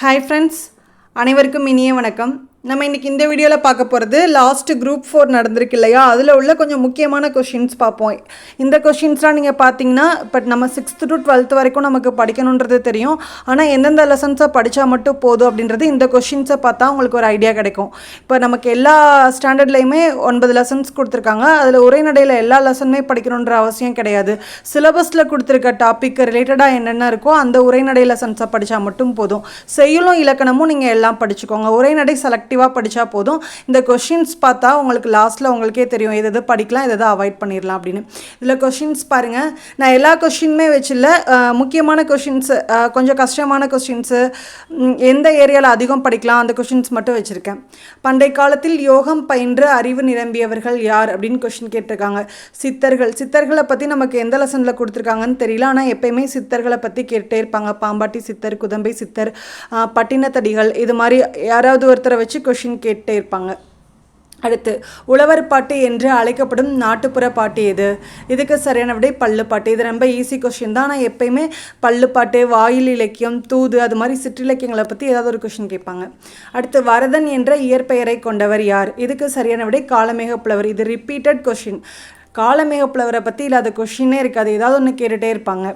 Hi friends அனைவருக்கும் இனிய வணக்கம். நம்ம இன்றைக்கி இந்த வீடியோவில் பார்க்க போகிறது லாஸ்ட் குரூப் ஃபோர் நடந்திருக்கு இல்லையா? அதில் உள்ள கொஞ்சம் முக்கியமான கொஷின்ஸ் பார்ப்போம். இந்த கொஷின்ஸ்லாம் நீங்கள் பார்த்தீங்கன்னா இப்போ நம்ம சிக்ஸ்த்து டு டுவெல்த் வரைக்கும் நமக்கு படிக்கணுன்றது தெரியும். ஆனால் எந்தெந்த லெசன்ஸை படித்தா மட்டும் போதும் அப்படின்றது இந்த கொஷின்ஸை பார்த்தா உங்களுக்கு ஒரு ஐடியா கிடைக்கும். இப்போ நமக்கு எல்லா ஸ்டாண்டர்ட்லேயுமே ஒன்பது லெசன்ஸ் கொடுத்துருக்காங்க. அதில் உரைநடையில் எல்லா லெசனுமே படிக்கணுன்ற அவசியம் கிடையாது. சிலபஸில் கொடுத்துருக்க டாபிக் ரிலேட்டடாக என்னென்ன இருக்கோ அந்த உரைநடை லெசன்ஸை படித்தா மட்டும் போதும். செய்யுளும் இலக்கணமும் நீங்கள் எல்லாம் படிச்சுக்கோங்க. உரைநடை ஆக்டிவாக படித்தா போதும். இந்த கொஷின்ஸ் பார்த்தா உங்களுக்கு லாஸ்ட்டில் உங்களுக்கே தெரியும். எது எது படிக்கலாம் எது எது அவாய்ட் பண்ணிடலாம் அப்படின்னு. இதில் கொஷின்ஸ் பாருங்கள் நான் எல்லா கொஷினுமே வச்சில்ல. முக்கியமான கொஷின்ஸு கொஞ்சம் கஷ்டமான கொஷின்ஸு எந்த ஏரியாவில் அதிகம் படிக்கலாம் அந்த கொஷின்ஸ் மட்டும் வச்சுருக்கேன். பண்டை காலத்தில் யோகம் பயின்று அறிவு நிரம்பியவர்கள் யார் அப்படின்னு கொஷின் கேட்டிருக்காங்க. சித்தர்கள். சித்தர்களை பற்றி நமக்கு எந்த லெசனில் கொடுத்துருக்காங்கன்னு தெரியல. ஆனால் எப்பயுமே சித்தர்களை பற்றி கேட்டே இருப்பாங்க. பாம்பாட்டி சித்தர் குதம்பை சித்தர் பட்டினத்தடிகள் இது மாதிரி யாராவது ஒருத்தரை வச்சு கொஷின் கேட்டே இருப்பாங்க. அடுத்து உழவர் பாட்டு என்று அழைக்கப்படும் நாட்டுப்புற பாட்டு எது? இதுக்கு சரியான விடை பல்லு பாட்டு. இது ரொம்ப ஈஸி கொஷின் தான். ஆனால் எப்பயுமே பல்லு பாட்டு வாயில் இலக்கியம் தூது அது மாதிரி சிற்றிலக்கியங்களை பற்றி ஏதாவது ஒரு கொஷின் கேட்பாங்க. அடுத்து வரதன் என்ற இயற்பெயரை கொண்டவர் யார்? இதுக்கு சரியான விடை காலமேக புலவர் இது ரிப்பீட்டட் கொஷின் காலமேகப்புலவரை பற்றி இல்லாத கொஷினே இருக்காது. ஏதாவது ஒன்று கேட்டுகிட்டே இருப்பாங்க.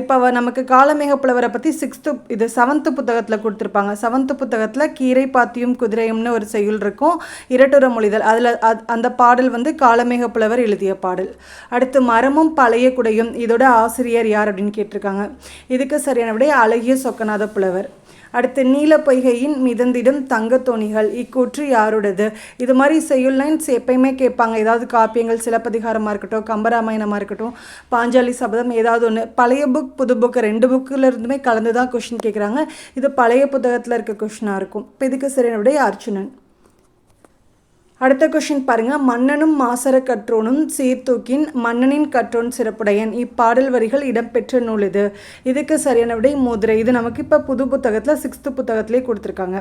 இப்போ நமக்கு காலமேக புலவரை பற்றி சிக்ஸ்த்து இது செவன்த்து புத்தகத்தில் கொடுத்துருப்பாங்க. செவன்த்து புத்தகத்தில் கீரை பாத்தியும் குதிரையும்னு ஒரு செய்யுள் இருக்கும். இரட்டுற மொழிதல். அதில் அந்த பாடல் வந்து காலமேகப்புலவர் எழுதிய பாடல். அடுத்து மரமும் பழைய குடையும். இதோட ஆசிரியர் யார் அப்படின்னு கேட்டிருக்காங்க. இதுக்கு சரியான விட அழகிய சொக்கநாத புலவர் அடுத்து நீல பொய்கையின் மிதந்திடும் தங்கத்தோணிகள் இக்கூற்று யாருடையது? இது மாதிரி செய்யுள் லைன்ஸ் எப்பயுமே கேட்பாங்க. ஏதாவது காப்பியங்கள் சிலப்பதிகாரமாக இருக்கட்டும் கம்பராமாயணமாக இருக்கட்டும் பாஞ்சாலி சபதம் ஏதாவது ஒன்று பழைய புக் புது புக் ரெண்டு புக்கில் இருந்துமே கலந்து தான் கொஷின் கேட்குறாங்க இது பழைய புத்தகத்தில் இருக்க கொஷினாக இருக்கும். இப்போ இதுக்கு அர்ச்சுனன் அடுத்த கொஷின் பாருங்க. மன்னனும் மாசர கற்றோனும் சீர்தூக்கின் மன்னனின் கற்றோன் சிறப்புடையன். இப்பாடல் வரிகள் இடம்பெற்ற நூல் இது. இதுக்கு சரியான விடை முதிரை. இது நமக்கு இப்போ புது புத்தகத்தில் சிக்ஸ்த்து புத்தகத்திலே கொடுத்துருக்காங்க.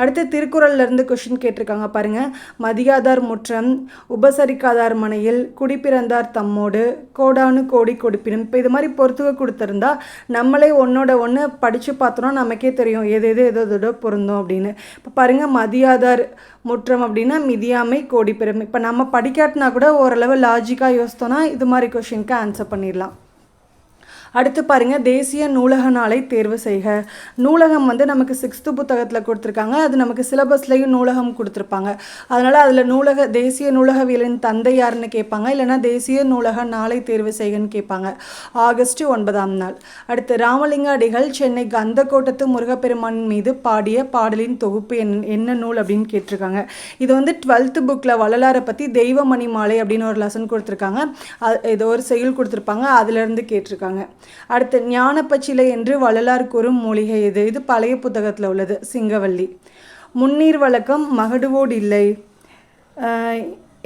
அடுத்து திருக்குறள்லேருந்து கொஷின் கேட்டிருக்காங்க பாருங்க. மதியாதார் முற்றம் உபசரிக்காதார் மனையில் குடிப்பிறந்தார் தம்மோடு கோடானு கோடி கொடுப்பினும். இப்போ இது மாதிரி பொறுத்துக கொடுத்துருந்தா நம்மளே ஒன்னோட ஒன்று படித்து பார்த்தோன்னா நமக்கே தெரியும். எது எது எது எதோட பொருந்தும் அப்படின்னு. இப்போ பாருங்கள் மதியாதார் முற்றம் அப்படின்னா அறியாமை கோடி பெருமை. இப்போ நம்ம படிக்காட்டினா கூட ஓரளவு லாஜிக்காக யோசித்தோன்னா இது மாதிரி கொஷினுக்கு ஆன்சர் பண்ணிடலாம். அடுத்து பாருங்கள் தேசிய நூலக நாளை தேர்வு செய்க. நூலகம் வந்து நமக்கு சிக்ஸ்த்து புத்தகத்தில் கொடுத்துருக்காங்க. அது நமக்கு சிலபஸ்லேயும் நூலகம் கொடுத்துருப்பாங்க. அதனால் அதில் நூலக தேசிய நூலகவியலின் தந்தை யாருன்னு கேட்பாங்க. இல்லைனா தேசிய நூலக நாளை தேர்வு செய்கன்னு கேட்பாங்க. ஆகஸ்ட் ஒன்பதாம் நாள். அடுத்து ராமலிங்க அடிகள் சென்னை கந்தக்கோட்டத்து முருகப்பெருமான் மீது பாடிய பாடலின் தொகுப்பு என் என்ன நூல் அப்படின்னு கேட்டிருக்காங்க. இது வந்து டுவெல்த்து புக்கில் வள்ளலாரை பற்றி தெய்வமணி மாலை அப்படின்னு ஒரு லெசன் கொடுத்துருக்காங்க. அது இது ஒரு செயல் கொடுத்துருப்பாங்க. அதுலேருந்து கேட்டிருக்காங்க. அடுத்து ஞானப்பச்சிலை என்று வள்ளலார் கூறும் மூலிகை இது இது பழைய புத்தகத்தில் உள்ளது சிங்கவல்லி முன்னீர் வழக்கம் மகடுவோடு இல்லை.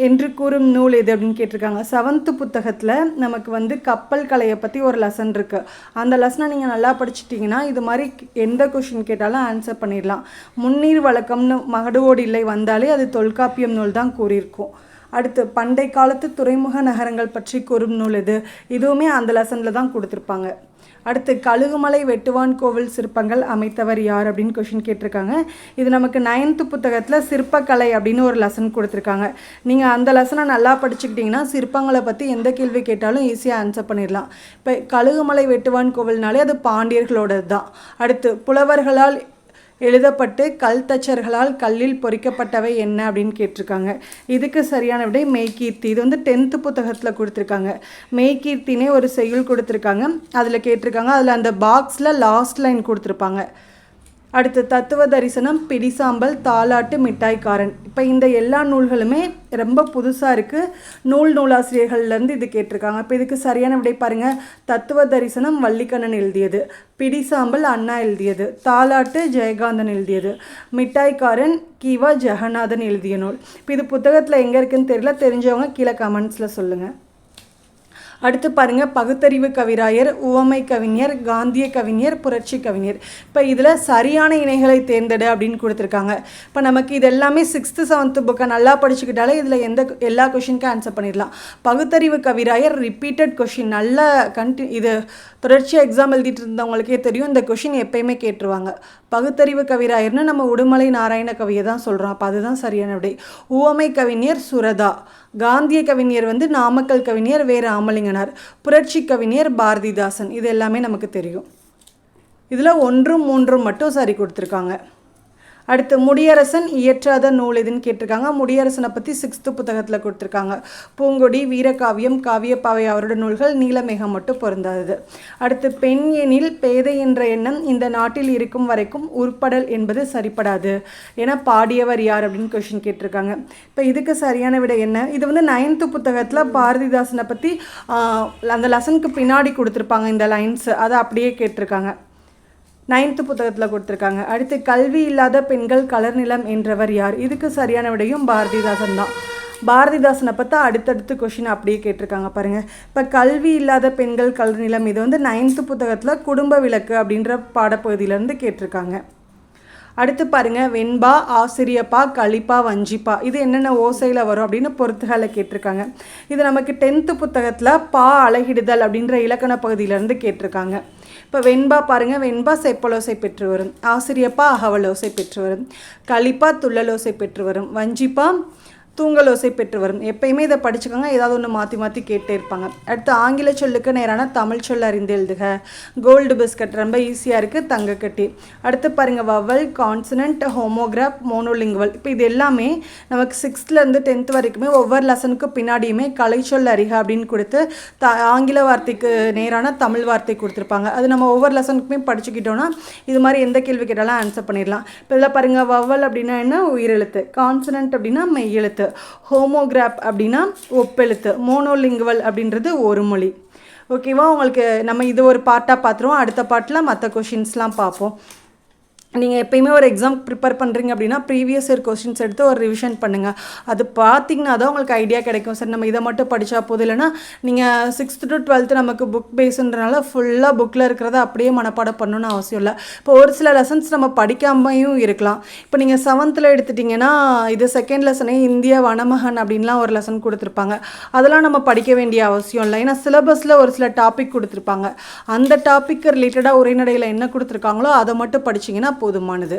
என்று கூறும் நூல் எது அப்படின்னு கேட்டிருக்காங்க. செவன்த்து புத்தகத்தில் நமக்கு வந்து கப்பல் கலையை பற்றி ஒரு லெசன் இருக்குது அந்த லெசனை நீங்கள் நல்லா படிச்சிட்டிங்கன்னா இது மாதிரி எந்த கொஷின் கேட்டாலும் ஆன்சர் பண்ணிடலாம். முன்னீர் வழக்கம்னு மகடுவோடு இல்லை வந்தாலே அது தொல்காப்பியம் நூல் தான் கூறியிருக்கும். அடுத்து பண்டை காலத்து துறைமுக நகரங்கள் பற்றி கூறும் நூல் இது. இதுவுமே அந்த லெசனில் தான் கொடுத்துருப்பாங்க. அடுத்து கழுகுமலை வெட்டுவான் கோவில் சிற்பங்கள் அமைத்தவர் யார் அப்படின்னு கொஷின் கேட்டிருக்காங்க. இது நமக்கு நைன்த்து புத்தகத்தில் சிற்பக்கலை அப்படின்னு ஒரு லெசன் கொடுத்துருக்காங்க. நீங்கள் அந்த லெசனை நல்லா படிச்சுக்கிட்டிங்கன்னா சிற்பங்களை பற்றி எந்த கேள்வி கேட்டாலும் ஈஸியாக ஆன்சர் பண்ணிடலாம். இப்போ கழுகுமலை வெட்டுவான் கோவில்னாலே அது பாண்டியர்களோடது தான் அடுத்து புலவர்களால் எழுதப்பட்டு கல் தச்சர்களால் கல்லில் பொறிக்கப்பட்டவை என்ன அப்படின்னு கேட்டிருக்காங்க. இதுக்கு சரியான விடை மெய்கீர்த்தி. இது வந்து டென்த்து புத்தகத்தில் கொடுத்துருக்காங்க. மெய்கீர்த்தினே ஒரு செய்யுள் கொடுத்துருக்காங்க. அதில் கேட்டிருக்காங்க. அதில் அந்த பாக்ஸில் லாஸ்ட் லைன் கொடுத்துருப்பாங்க. அடுத்து தத்துவ தரிசனம் பிடிசாம்பல் தாலாட்டு மிட்டாய்க்காரன். இப்போ இந்த எல்லா நூல்களுமே ரொம்ப புதுசாக இருக்குது நூல் நூலாசிரியர்கள்லேருந்து இது கேட்டிருக்காங்க. இப்போ இதுக்கு சரியான விடை பாருங்கள் தத்துவ தரிசனம் வள்ளிக்கண்ணன் எழுதியது. பிடிசாம்பல் அண்ணா எழுதியது. தாலாட்டு ஜெயகாந்தன் எழுதியது. மிட்டாய்க்காரன் கீவா ஜெகநாதன் எழுதிய நூல். இப்போ இது புத்தகத்தில் எங்கே இருக்குன்னு தெரியல. தெரிஞ்சவங்க கீழே கமெண்ட்ஸில் சொல்லுங்கள் அடுத்து பாருங்கள் பகுத்தறிவு கவிராயர் உவமை கவிஞர் காந்திய கவிஞர் புரட்சி கவிஞர். இப்போ இதில் சரியான இணைகளை தேர்ந்தெடு அப்படின்னு கொடுத்துருக்காங்க. இப்போ நமக்கு இது எல்லாமே சிக்ஸ்த்து செவன்த்து புக்கை நல்லா படிச்சுக்கிட்டாலே இதில் எந்த எல்லா கொஷினுக்கும் ஆன்சர் பண்ணிடலாம். பகுத்தறிவு கவிராயர் ரிப்பீட்டட் கொஷின் நல்ல கண்டி இது தொடர்ச்சியாக எக்ஸாம் எழுதிட்டு இருந்தவங்களுக்கே தெரியும். இந்த கொஷின் எப்பயுமே கேட்டுருவாங்க. பகுத்தறிவு கவிராயர்னு நம்ம உடுமலை நாராயண கவியை தான் சொல்கிறோம் அப்போ அதுதான் சரியான விடை. உவமை கவிஞர் சுரதா. காந்திய கவிஞர் வந்து நாமக்கல் கவிஞர் வே. ராமலிங்கனார். புரட்சி கவிஞர் பாரதிதாசன். இது எல்லாமே நமக்கு தெரியும். இதில் ஒன்றும் மூன்றும் மட்டும் சரி கொடுத்துருக்காங்க. அடுத்து முடியரசன் இயற்றாத நூல் எதுன்னு கேட்டிருக்காங்க. முடியரசனை பற்றி சிக்ஸ்த்து புத்தகத்தில் கொடுத்துருக்காங்க. பூங்கொடி வீரகாவியம் காவியப்பாவை அவரோட நூல்கள் நீலமேகம் மட்டும் பொருந்தாதது. அடுத்து பெண் எனில் பேதை என்ற எண்ணம் இந்த நாட்டில் இருக்கும் வரைக்கும் உருப்படல் என்பது சரிப்படாது. என பாடியவர் யார் அப்படின்னு கொஷின் கேட்டிருக்காங்க. இப்போ இதுக்கு சரியான விட என்ன? இது வந்து நைன்த்து புத்தகத்தில் பாரதிதாசனை பற்றி அந்த லெசனுக்கு பின்னாடி கொடுத்துருப்பாங்க இந்த லைன்ஸ் அதை அப்படியே கேட்டிருக்காங்க. நைன்த்து புத்தகத்தில் கொடுத்துருக்காங்க. அடுத்து கல்வி இல்லாத பெண்கள் கலர் நிலம் என்றவர் யார்? இதுக்கு சரியான விடையும் பாரதிதாசன் தான். பாரதிதாசனை பார்த்தா அடுத்தடுத்து கொஷின் அப்படியே கேட்டிருக்காங்க பாருங்கள் இப்போ கல்வி இல்லாத பெண்கள் கலர் நிலம் இது வந்து நைன்த்து புத்தகத்தில் குடும்ப விளக்கு அப்படின்ற பாடப்பகுதியிலேருந்து கேட்டிருக்காங்க. அடுத்து பாருங்கள் வெண்பா ஆசிரியப்பா களிப்பா வஞ்சிப்பா. இது என்னென்ன ஓசையில் வரும் அப்படின்னு பொறுத்துகளை கேட்டிருக்காங்க. இது நமக்கு டென்த்து புத்தகத்தில் பா அழகிடுதல் அப்படின்ற இலக்கண பகுதியிலேருந்து கேட்டிருக்காங்க. இப்போ வெண்பா பாருங்கள் வெண்பா செப்பலோசை பெற்று வரும் ஆசிரியப்பா அகவலோசை பெற்று வரும் களிப்பா துள்ளலோசை பெற்று வரும் வஞ்சிப்பா தூங்கலோசை பெற்று வரும். எப்பயுமே இதை படிச்சுக்கோங்க. ஏதாவது ஒன்று மாற்றி மாற்றி கேட்டே இருப்பாங்க. அடுத்து ஆங்கில சொல்லுக்கு நேரான தமிழ் சொல் அறிந்து எழுதுக. கோல்டு பிஸ்கட் ரொம்ப ஈஸியாக இருக்குது தங்கக்கட்டி அடுத்து பாருங்கள் வவல் கான்சனன்ட் ஹோமோகிராஃப் மோனோலிங்குவல் இப்போ இது எல்லாமே நமக்கு சிக்ஸ்த்லேருந்து டென்த் வரைக்குமே ஒவ்வொரு லெசனுக்கு பின்னாடியுமே கலைச்சொல் அறிக அப்படின்னு கொடுத்து த ஆங்கில வார்த்தைக்கு நேரான தமிழ் வார்த்தை கொடுத்துருப்பாங்க. அது நம்ம ஒவ்வொரு லெசனுக்குமே படிச்சுக்கிட்டோன்னா இது மாதிரி எந்த கேள்வி கேட்டாலும் ஆன்சர் பண்ணிடலாம். இப்போ இதில் பாருங்கள் வவல் அப்படின்னா என்ன? உயிரெழுத்து. கான்சனன்ட் அப்படின்னா மெய் எழுத்து. ஹோமோகிராப் அப்படின்னா ஒப்பெழுத்து. மோனோலிங்குவல் அப்படின்றது ஒரு மொழி. ஓகேவா? உங்களுக்கு நம்ம இது ஒரு பார்ட்டாக பார்த்துருவோம் அடுத்த பார்ட்டில் மற்ற கொஷின்ஸ்லாம் பார்ப்போம். நீங்கள் எப்பயுமே ஒரு எக்ஸாம் ப்ரிப்பேர் பண்ணுறீங்க அப்படின்னா ப்ரீவியஸ் இயர் கொஸ்டின்ஸ் எடுத்து ஒரு ரிவிஷன் பண்ணுங்கள் அது பார்த்தீங்கன்னா தான் உங்களுக்கு ஐடியா கிடைக்கும். சார் நம்ம இதை மட்டும் படித்தா போதும். இல்லைன்னா நீங்கள் சிக்ஸ்த்து டு டுவெல்த்து நமக்கு புக் பேஸுன்றனால ஃபுல்லாக புக்கில் இருக்கிறத அப்படியே மனப்பாடம் பண்ணணும்னு அவசியம் இல்லை. இப்போ ஒரு சில லெசன்ஸ் நம்ம படிக்காமையும் இருக்கலாம். இப்போ நீங்கள் செவன்த்தில் எடுத்துட்டிங்கன்னா இது செகண்ட் லெசனே இந்திய வனமகன் அப்படின்லாம் ஒரு லெசன் கொடுத்துருப்பாங்க. அதெல்லாம் நம்ம படிக்க வேண்டிய அவசியம் இல்லை. ஏன்னா சிலபஸில் ஒரு சில டாபிக் கொடுத்துருப்பாங்க. அந்த டாப்பிக்கு ரிலேட்டடாக உரைநடையில் என்ன கொடுத்துருக்காங்களோ அதை மட்டும் படிச்சிங்கன்னா போதுமானது.